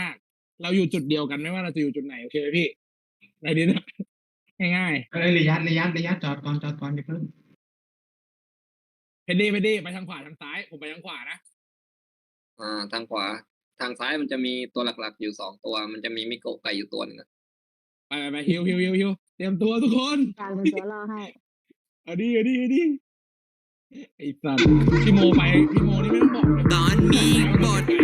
มาก เราอยู่จุดเดียวกันไม่ว่าเราจะอยู่จุดไหนโอเคไหมพี่อะไรดีนะง่ายๆเลยระยะระยะระยะจอดก่อนจอดก่อนอย่าเพิ่มเพดดี้เพดดี้ไปทางขวาทางซ้ายผมไปทางขวานะอ่า ทางขวา ทางซ้ายมันจะมีตัวหลักๆอยู่สองตัว มันจะมีมิโกะไก่อยู่ตัวหนึงไปไปไปฮิวฮิวฮิวฮิวเตรียมตัวทุกคนกางเป็นตัวล่อให้ เอาดิเอาดิเอาดิไอ้สัตว์พี่โมไปพี่โมนี่ไม่ต้องบอกตอนมีบท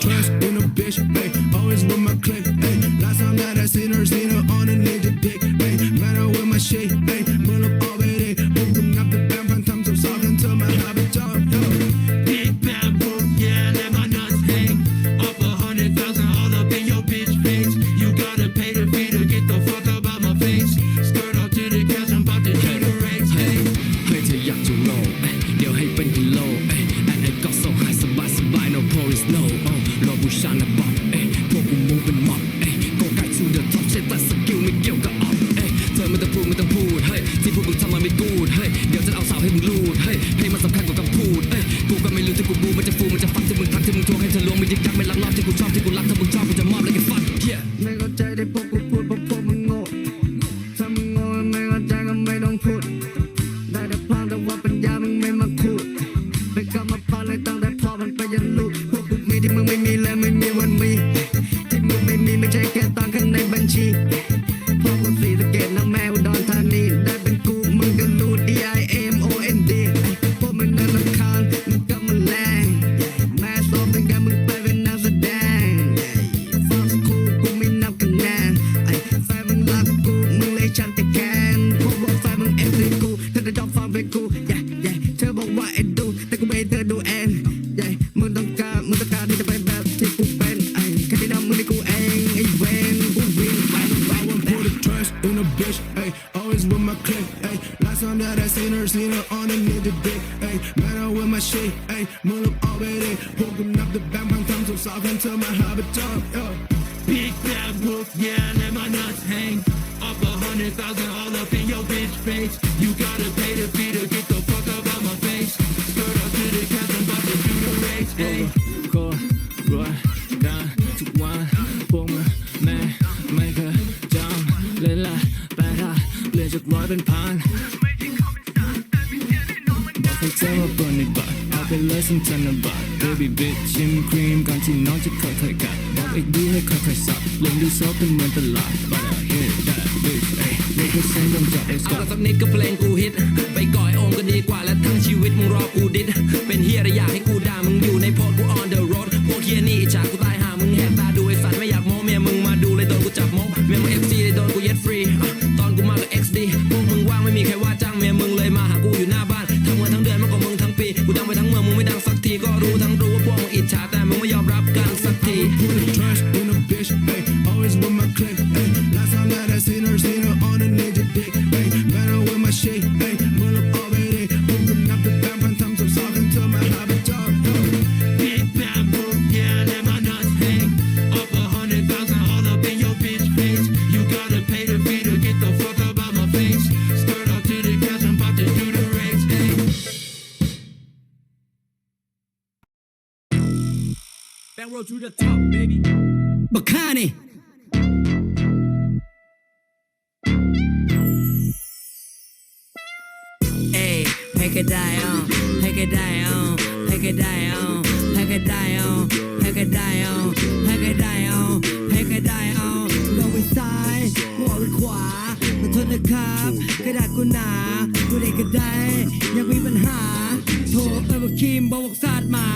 Trust in a bitch, ayy. Always with my clip, ayy. Last time that I seen her, seen her on a ninja dick, ayy. Matter with my shit, ayy. on the bottom. ที่มึงไม่มีและไม่มีวันมีที่มึงไม่มีไม่ใช่แค่ตังค์ข้างในบัญชี Mull up already. Hold them up the bam, bam, bam, so soft into my heart is Yeah. ธนบัตร baby bitch ชิมครีมก่อนที่น้องจะเค่อยๆกัดบอกอีกดีให้เค่อยๆสับลงดูซอเป็นเหมือนตลาด but I hit that bitch ไอ้ยเด็กก็ซงงองจากเอ็กซ์ก่อนสักนิดก็เพลงกูฮิตไปก่อยโอมก็ดีกว่าและทั้งชีวิตมึงรอกูดิด to the top, baby. Bacani. Hey, pack it down, pack it down, pack it down, pack it down, pack it down, pack it down, pack it down. Going side, going ขวามาทนนะครับ กระดาษกูหนากูได้ก็ได้ยังมีปัญหา โทรไปบอกคิมบอกศาสตร์หมา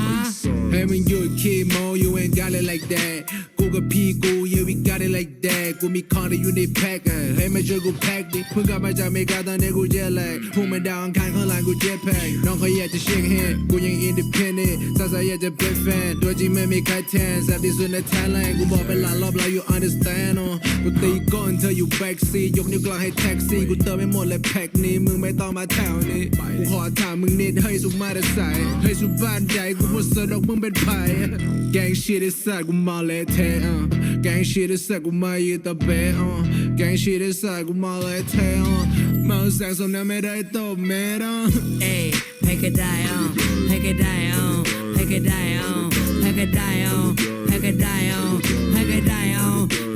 When you a kid, mo, you ain't got it like that. กับพี่กู yeah we got like that กูมีคอนที่อยู่ในแพ็คเฮ้ยมาช่วยกูแพ็คดิเพิ่งกลับมาจากเมกาตอนนี้กูเจ็ตแลกพุ่งมาดาวอังคารข้างหลังกูเจ็ตแพ็คน้องเขาอยากจะเช็คเฮดกูยังอินดิเพนเนต์าซาอยากจะเป็นแฟนตัวจริงไม่มีใครแทนแซ่บที่สุดในแทนแลนกูบอกเป็นหลายรอบแล้ว you understand อ๋อกูตีก้นเธออยู่แบ็กซียกนิ้วกลางให้แท็กซี่กูเติมไม่หมดเลยแพ็คนี้มึงไม่ต้องมาแถวนี้กูขอถามมึงนิดให้สุมาแต่ใส่ให้สุบ้านใจกูพูดสนุกมึงเป็นไผ่แกงชีดไอ้สัตว์กูมาเลยเทะแกงชิดไอ้สัตว์กูมายืนตะเบะอะแกงชิดไอ้สัตว์กูมาเลยเทอะเมาแสงสมน้ำไม่ได้ตบเม็ดอ่เอ้ให้ก็ได้อะให้ก็ได้อะให้ก็ได้อะให้ก็ได้อะให้ก็ได้อะให้ก็ได้อะ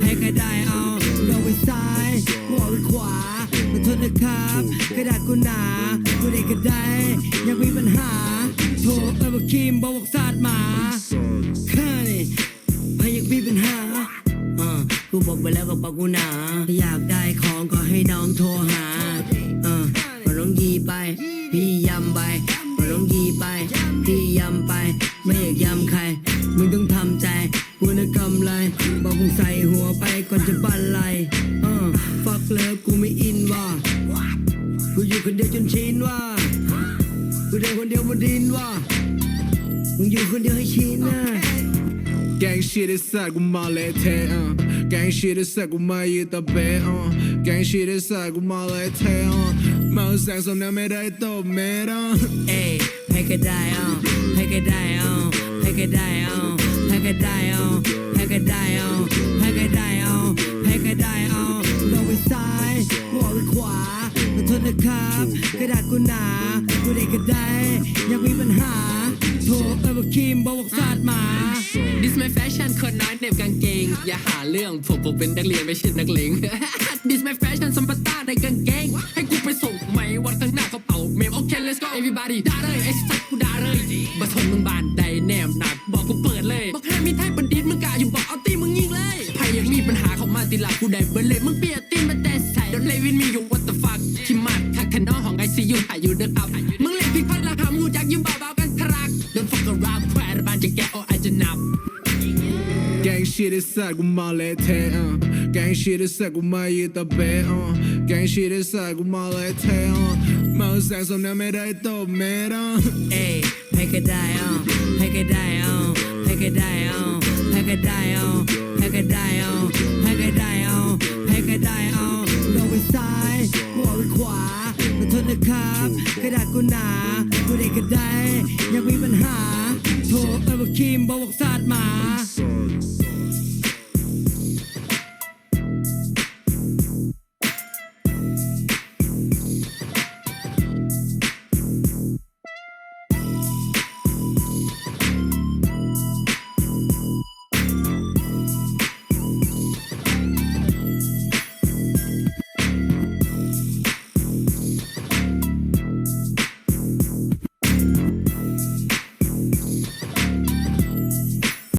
ให้ก็ได้อะเราไปซ้ายหัวไปขวาขอโทษนะครับกระดาษกูหนากูได้ก็ได้ยังมีปัญหาโทรเออบอกคิมบอกศาสตร์หมา ปัญหาอ่ากูบอกไปแล้วกับปากกูหนาอยากได้ของก็ให้น้องโทรหาอ่ามาลองยีไป พี่ยำไปมาลองยีไป พี่ยำไป ไม่อยากยำใคร มึงต้องทำใจกูนะกำไรบอกมึงใส่หัวไปก่อนจะบันไลเออฟักเลิฟกูไม่อินว่ะกูอยู่คนเดียวจนชินว่ะกูเดินคนเดียวบนดินว่ะมึงอยู่คนเดียวให้ชินนะ แกงชิดไอ้สัตว์กูมาเลยเทอะแกงชิดไอ้สัตว์กูมายืนตะเบะอะแกงชิดไอ้สัตว์กูมาเลยเทอะเมาแสงสมน้ำไม่ได้ตบเม็ดอะเอ้ให้ก็ได้อะให้ก็ได้อะให้ก็ได้อะให้ก็ได้อะให้ก็ได้อะให้ก็ได้อะให้ก็ได้อะเราไปซ้ายหัวไปขวาขอโทษนะครับ กระดาษกูหนากูได้ก็ได้ยังมีปัญหาโทรเออบอกคิมบอกศาสตร์หมา This my fashion คนน้อยเหน็บกางเกง อย่าหาเรื่องผมผมเป็นนักเรียนไม่ใช่นักเลง This my fashion สัมปตาในกางเกง ให้กูไปส่งไหมวันข้างหน้าเขาเป่าเมมโอเค let's go everybody ด่าเลยไอ้สัตว์กูด่าเลยบัทนมึงบานใดแนมหนัก บอกกูเปิดเลย บอกให้มีไทยบัณฑิตมึงกะอยู่บอกเอาตีมึงยิงเลยใครยังมีปัญหาเข้ามาติหลักกูได้เบิร์เลยมึงเปียนตีนมาแต่ใวิตมีอยู่ what the fuck ที่มากถ้าแค่น้องของไอซียูหายอยู่เดินเอามึงเล่นพิกพัดราคามูจากยืมเบาๆกันทรักโดน fuck around แควร์บานจะแกโออาจจะนับ Gang shit is sad กูมาเละเทะ Gang shit is sad กูมายืดตะเบะ Gang shit is sad กูมาเละเทะเมาแสงสมน้ำไม่ได้ตบเมตรเอ้ให้กได้อะให้กได้อะให้กได้อะให้กได้อะให้กได้อะให้กได้อะให้กได้อะ ซ้ายมองไปขวาขอโทษนะครับกระดาษกูหนากูได้ก็ได้ยังมีปัญหาโทรไปว่าคิมบอกว่าศาสตร์หมา